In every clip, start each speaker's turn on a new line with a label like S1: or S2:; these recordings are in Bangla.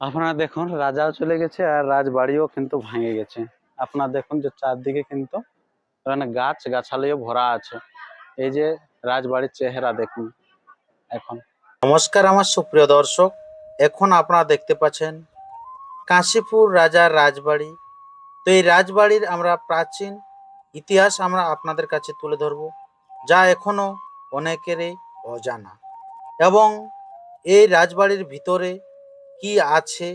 S1: আপনারা দেখুন, রাজাও চলে গেছে আর রাজবাড়িও কিন্তু ভাঙে গেছে। আপনারা দেখুন যে চারদিকে কিন্তু ওখানে গাছ, গাছালিও ভরা আছে। এই যে রাজবাড়ির চেহারা দেখুন, এখন।
S2: নমস্কার আমার সুপ্রিয় দর্শক, এখন আপনারা দেখতে পাচ্ছেন কাশীপুর রাজার রাজবাড়ি। তো এই রাজবাড়ির আমরা প্রাচীন ইতিহাস আমরা আপনাদের কাছে তুলে ধরব, যা এখনও অনেকেরই অজানা। এবং এই রাজবাড়ির ভিতরে কি আছে,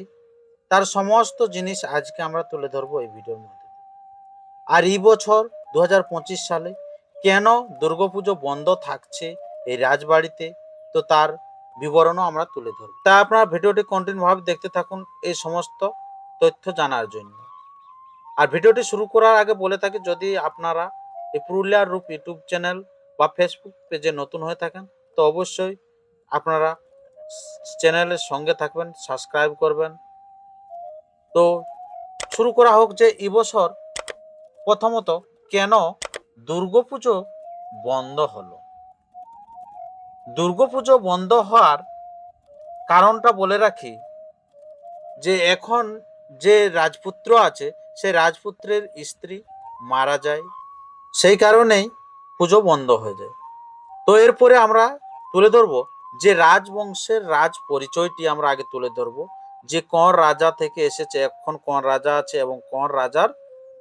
S2: তার সমস্ত জিনিস আজকে আমরা তুলে ধরবো এই ভিডিওর মধ্যে। আর এই বছর দু হাজার পঁচিশ সালে কেন দুর্গাপুজো বন্ধ থাকছে এই রাজবাড়িতে, তো তার বিবরণও আমরা তুলে ধরব। তা আপনারা ভিডিওটি কন্টিনিউ ভাবে দেখতে থাকুন এই সমস্ত তথ্য জানার জন্য। আর ভিডিওটি শুরু করার আগে বলে থাকি, যদি আপনারা এই পুরুলিয়ার রূপ ইউটিউব চ্যানেল বা ফেসবুক পেজে নতুন হয়ে থাকেন, তো অবশ্যই আপনারা চ্যানেলের সঙ্গে থাকবেন, সাবস্ক্রাইব করবেন। তো শুরু করা হোক যে এবছর প্রথমত কেন দুর্গাপুজো বন্ধ হলো? দুর্গাপুজো বন্ধ হওয়ার কারণটা বলে রাখি যে এখন যে রাজপুত্র আছে সেই রাজপুত্রের স্ত্রী মারা যায়। সেই কারণেই পুজো বন্ধ হয়ে যায়। তো এরপরে আমরা তুলে ধরবো যে রাজবংশের রাজ পরিচয়টি আমরা আগে তুলে ধরবো, যে কোন রাজা থেকে এসেছে, এখন কোন রাজা আছে এবং কোন রাজার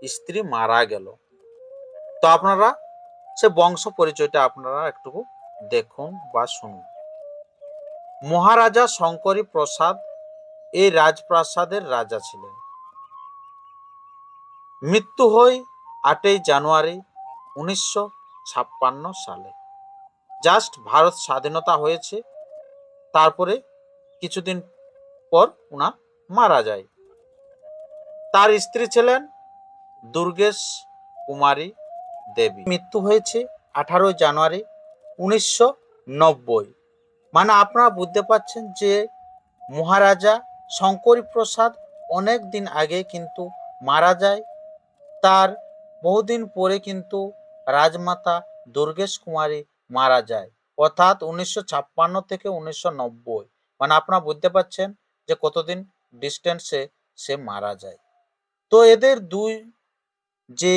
S2: স্ত্রী মারা গেল। তো আপনারা সে বংশ পরিচয়টা আপনারা একটু দেখুন বা শুনুন। মহারাজা শঙ্করী প্রসাদ এই রাজপ্রাসাদের রাজা ছিলেন। মৃত্যু হয় আটই জানুয়ারি উনিশশো ছাপ্পান্ন সালে। জাস্ট ভারত স্বাধীনতা হয়েছে, তারপরে কিছুদিন পর উনার মারা যায়। তার স্ত্রী ছিলেন দুর্গেশ কুমারী দেবী। মৃত্যু হয়েছে আঠারোই জানুয়ারি উনিশশো নব্বই। মানে আপনারা বুঝতে পারছেন যে মহারাজা শঙ্করী প্রসাদ অনেক দিন আগে কিন্তু মারা যায়। তার বহুদিন পরে কিন্তু রাজমাতা দুর্গেশ কুমারী মারা যায়। অর্থাৎ উনিশশো ছাপ্পান্ন থেকে উনিশশো নব্বই। মানে আপনারা বুঝতে পারছেন যে কতদিন ডিস্টেন্সে সে মারা যায়। তো এদের দুই যে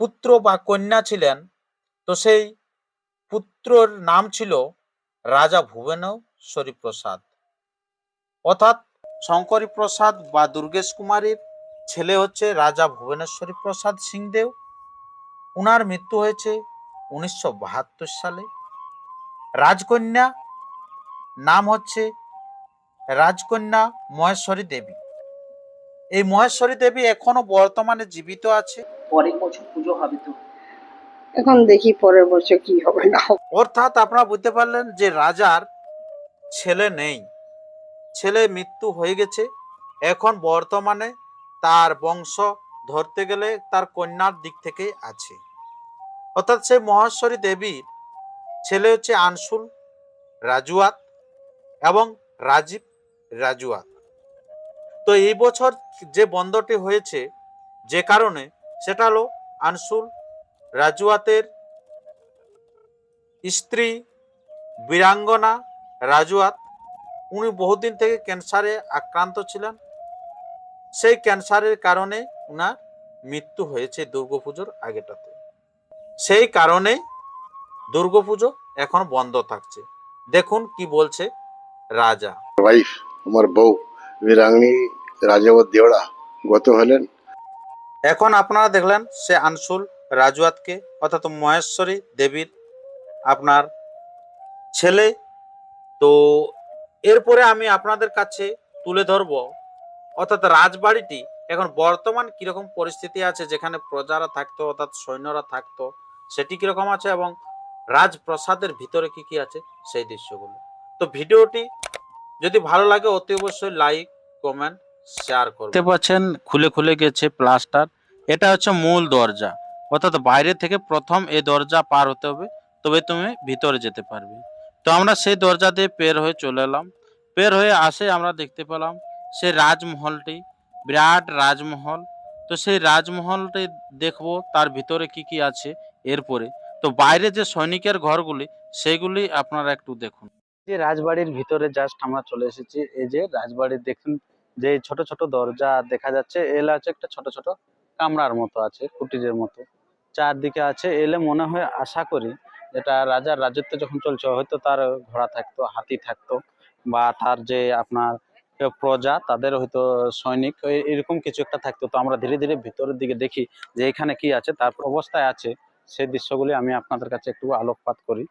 S2: পুত্র বা কন্যা ছিলেন, তো সেই পুত্রর নাম ছিল রাজা ভুবনেশ্বরী প্রসাদ অর্থাৎ শঙ্করী প্রসাদ বা দুর্গেশ কুমারীর ছেলে হচ্ছে রাজা ভুবনেশ্বরী প্রসাদ সিংদেও। উনার মৃত্যু হয়েছে উনিশশো বাহাত্তর সালে। রাজকন্যা নাম হচ্ছে রাজকন্যা মহেশ্বরী দেবী। এই মহেশ্বরী দেবী এখনও বর্তমানে জীবিত আছে।
S3: পরের বছর পুজো হবে তো।
S4: এখন দেখি পরের বছর কি হবে না
S2: অর্থাৎ আপনারা বুঝতে পারলেন যে রাজার ছেলে নেই। ছেলে মৃত্যু হয়ে গেছে। এখন বর্তমানে তার বংশ ধরতে গেলে তার কন্যার দিক থেকে আছে। অর্থাৎ সেই মহেশ্বরী দেবীর ছেলে হচ্ছে আনসুল, রাজুয়াত এবং রাজীব রাজুয়াত। তো এই বছর যে বন্ধটি হয়েছে, যে কারণে সেটা হলো আনসুল, রাজুয়াতের স্ত্রী বীরাঙ্গনা রাজুয়াত। উনি বহুদিন থেকে ক্যান্সারে আক্রান্ত ছিলেন। সেই ক্যান্সারের কারণে উনার মৃত্যু হয়েছে দুর্গাপুজোর আগেটাতে। সেই কারণেই দুর্গাপুজো এখন বন্ধ থাকছে। দেখুন কি বলছে রাজা।
S5: ওয়াইফ আমার বউ বীরাঙ্গনী রাজাবত দেওড়া গত হলেন।
S2: এখন আপনারা দেখলেন সে আনসুল রাজুয়াতকে অর্থাৎ মহেশ্বরী দেবীর আপনার ছেলে। তো এরপরে আমি আপনাদের কাছে তুলে ধরব অর্থাৎ রাজবাড়িটি এখন বর্তমান কীরকম পরিস্থিতি আছে, যেখানে প্রজারা থাকতো, অর্থাৎ সৈন্যরা থাকতো, সেটি কীরকম আছে এবং রাজপ্রসাদের ভিতরে কি কি আছে, সেই দৃশ্যগুলো। তো ভিডিওটি যদি ভালো লাগে, অতি অবশ্যই লাইক, কমেন্ট, শেয়ার
S1: দেখতে পাচ্ছেন, খুলে খুলে গেছে প্লাস্টার। এটা হচ্ছে মূল দরজা, অর্থাৎ বাইরে থেকে প্রথম এই দরজা পার হতে হবে, তবে তুমি ভিতরে যেতে পারবে। তো আমরা সেই দরজা দিয়ে পের হয়ে চলে এলাম। পের হয়ে আসে আমরা দেখতে পেলাম সেই রাজমহলটি। বিরাট রাজমহল। তো সেই রাজমহলটি দেখব, তার ভিতরে কি কি আছে এরপরে। তো বাইরে যে সৈনিকের ঘরগুলি, সেগুলি আপনারা একটু দেখুন। যে রাজবাড়ির ভিতরে জাস্ট আমরা চলে এসেছি, এই যে রাজবাড়ির দেখুন,
S6: যে ছোট ছোট দরজা দেখা যাচ্ছে, এলা হচ্ছে একটা ছোট ছোট কামরার মতো আছে কুটিরের মতো। চারদিকে আছে, এলে মনে হয় আশা করি এটা রাজার রাজত্ব যখন চলছে, হয়তো তার ঘোড়া থাকতো, হাতি থাকতো, বা তার যে আপনার প্রজা, তাদের হয়তো সৈনিক এরকম কিছু একটা থাকতো। তো আমরা ধীরে ধীরে ভিতরের দিকে দেখি যে এখানে কি আছে, তার অবস্থায় আছে। সেই দৃশ্যগুলি আমি আপনাদের কাছে একটু আলোকপাত করি।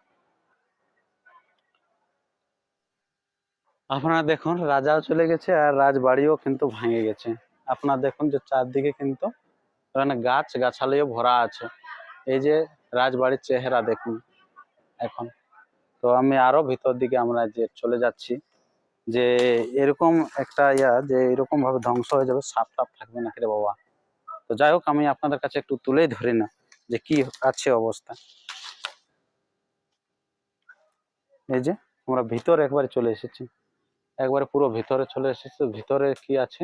S6: আপনারা দেখুন, রাজাও চলে গেছে আর রাজবাড়িও কিন্তু ভেঙে গেছে। আপনারা দেখুন যে চারদিকে কিন্তু গাছ, গাছালিও ভরা আছে। এই যে রাজবাড়ির চেহারা দেখুন এখন। তো আমি আরও ভিতর দিকে আমরা যে চলে যাচ্ছি। যে এরকম একটা ইয়া যে এরকম ভাবে ধ্বংস হয়ে যাবে, সাপ টাপ থাকবে নাকি রে বাবা? তো যাই হোক, আমি আপনাদের কাছে একটু তুলেই ধরি না যে কি আছে অবস্থা। এই যে আমরা ভিতরে একবারে চলে এসেছি। একবারে পুরো ভিতরে চলে এসেছি। ভিতরে কি আছে?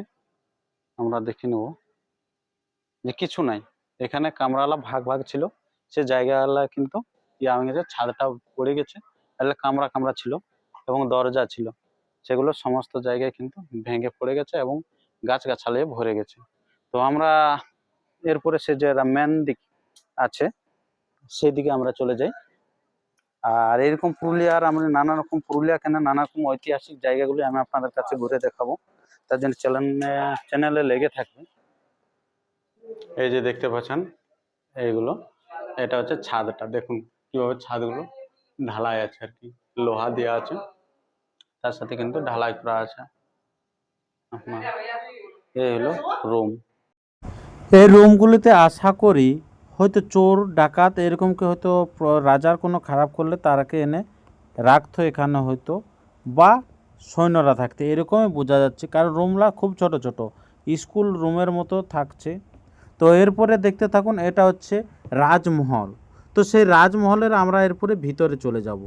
S6: আমরা দেখে নেব। যে কিছু নাই। এখানে কামরালা ভাগ ভাগ ছিল। সে জায়গাগুলা কিন্তু ইয়া ছাদটা পড়ে গেছে। তাহলে কামরা কামরা ছিল এবং দরজা ছিল। সেগুলো সমস্ত জায়গায় কিন্তু ভেঙে পড়ে গেছে এবং গাছ গাছালিয়ে ভরে গেছে। তো আমরা এরপরে সে যে মেন দিক আছে, সেদিকে আমরা চলে যাই। আর এরকম পুরুলিয়ার আমরা নানা রকম পুরুলিয়া কেন নানা রকম ঐতিহাসিক জায়গাগুলি আমি আপনাদের কাছে ঘুরে দেখাবো। তার জন্য চ্যানেল চ্যানেলে লেগে থাকবে। এই যে দেখতে পাচ্ছেন, এইগুলো। এটা হচ্ছে ছাদটা। দেখুন কীভাবে ছাদগুলো ঢালাই আছে আর কি। লোহা দেওয়া আছে। তার সাথে কিন্তু ঢালাই করা আছে। এই হলো রুম
S2: এই রুমগুলিতে আশা করি হয়তো চোর, ডাকাত এরকম কি হয়তো রাজার কোনো খারাপ করলে তারাকে এনে রাখতো এখানে হয়তো বা সৈন্যরা থাকতে। এরকমই বোঝা যাচ্ছে কারণ রুমলা খুব ছোট ছোট। স্কুল রুমের মতো থাকছে। তো এরপরে দেখতে থাকুন, এটা হচ্ছে রাজমহল। তো সেই রাজমহলের আমরা এরপরে ভিতরে চলে যাব।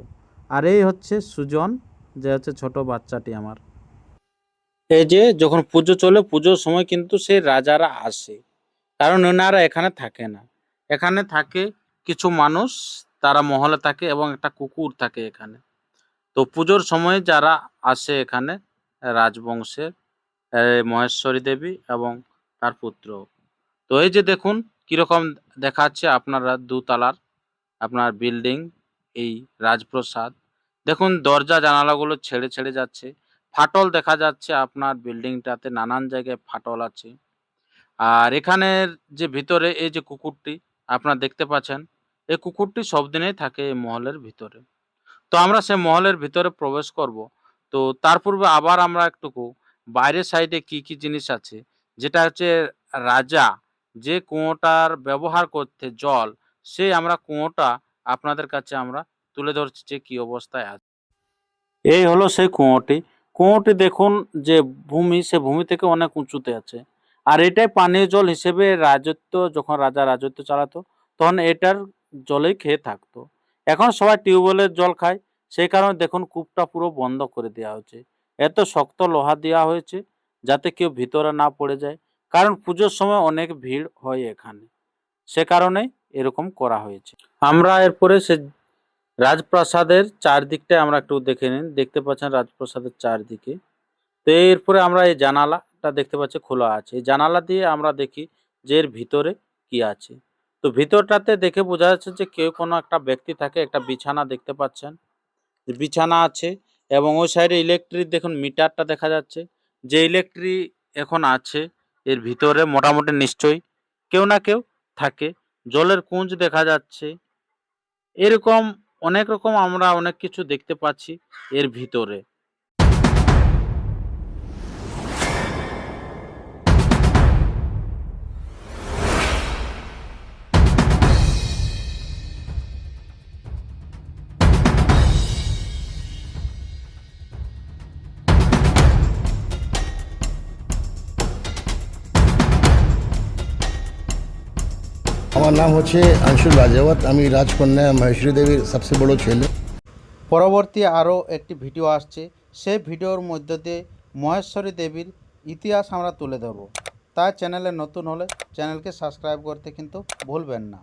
S2: আর এই হচ্ছে সুজন। যে হচ্ছে ছোট বাচ্চাটি আমার। এই যে যখন পুজো চলে, পুজোর সময় কিন্তু সেই রাজারা আসে। কারণ ওনারা এখানে থাকে না। এখানে থাকে কিছু মানুষ, তারা মহলে থাকে এবং একটা কুকুর থাকে এখানে। তো পুজোর সময় যারা আসে এখানে, রাজবংশের মহেশ্বরী দেবী এবং তার পুত্র। তো এই যে দেখুন, কীরকম দেখাচ্ছে আপনারা দুতলার আপনার বিল্ডিং, এই রাজপ্রসাদ। দেখুন, দরজা জানালাগুলো ছেড়ে ছেড়ে যাচ্ছে। ফাটল দেখা যাচ্ছে আপনার বিল্ডিংটাতে, নানান জায়গায় ফাটল আছে। আর এখানের যে ভিতরে, এই যে কুকুরটি, আপনারা দেখতে পাচ্ছেন, এই কুকুরটি সব দিনেই থাকে এই মহলের ভিতরে। তো আমরা সে মহলের ভিতরে প্রবেশ করব। তো তার পূর্বে আবার আমরা একটুকু বাইরের সাইডে কি কি জিনিস আছে? যেটা হচ্ছে রাজা যে কুয়োটার ব্যবহার করতে জল, সেই আমরা কুয়োটা আপনাদের কাছে আমরা তুলে ধরছি যে কি অবস্থায় আছে। এই হলো সেই কুঁয়োটি। কুয়োটি দেখুন যে ভূমি, সে ভূমি থেকে অনেক উঁচুতে আছে। আর এটাই পানীয় জল হিসেবে রাজত্ব, যখন রাজা রাজত্ব চালাতো, তখন এটার জলেই খেয়ে থাকতো। এখন সবাই টিউবওয়েলের জল খায়। সেই কারণে দেখুন কূপটা পুরো বন্ধ করে দেওয়া হয়েছে। এত শক্ত লোহা দেওয়া হয়েছে যাতে কেউ ভিতরে না পড়ে যায়। কারণ পুজোর সময় অনেক ভিড় হয় এখানে। সে কারণে এরকম করা হয়েছে। আমরা এরপরে সে রাজপ্রাসাদের চারদিকটা আমরা একটু দেখে নিন। দেখতে পাচ্ছেন রাজপ্রাসাদের চারদিকে। তো এরপরে আমরা এই জানালাটা দেখতে পাচ্ছি খোলা আছে। এই জানালা দিয়ে আমরা দেখি যে এর ভিতরে কি আছে। তো ভিতরটাতে দেখে বোঝা যাচ্ছে যে কেউ কোনো একটা ব্যক্তি থাকে, একটা বিছানা দেখতে পাচ্ছেন। বিছানা আছে এবং ওই সাইডে ইলেকট্রিক দেখুন মিটারটা দেখা যাচ্ছে। যে ইলেকট্রিক এখন আছে, এর ভিতরে মোটামুটি নিশ্চয়ই কেউ না কেউ থাকে। জলের কুঞ্জ দেখা যাচ্ছে। এরকম অনেক রকম আমরা অনেক কিছু দেখতে পাচ্ছি এর ভিতরে।
S7: আমার নাম হচ্ছে আংশুল রাজাওয়াত, আমি রাজকন্যা মহেশ্বরী দেবীর সবচেয়ে বড় ছেলে।
S2: পরবর্তী আরও একটি ভিডিও আসছে, সেই ভিডিওর মধ্য দিয়ে মহেশ্বরী দেবীর ইতিহাস আমরা তুলে ধরব। তাই চ্যানেলে নতুন হলে চ্যানেলকে সাবস্ক্রাইব করতে কিন্তু ভুলবেন না।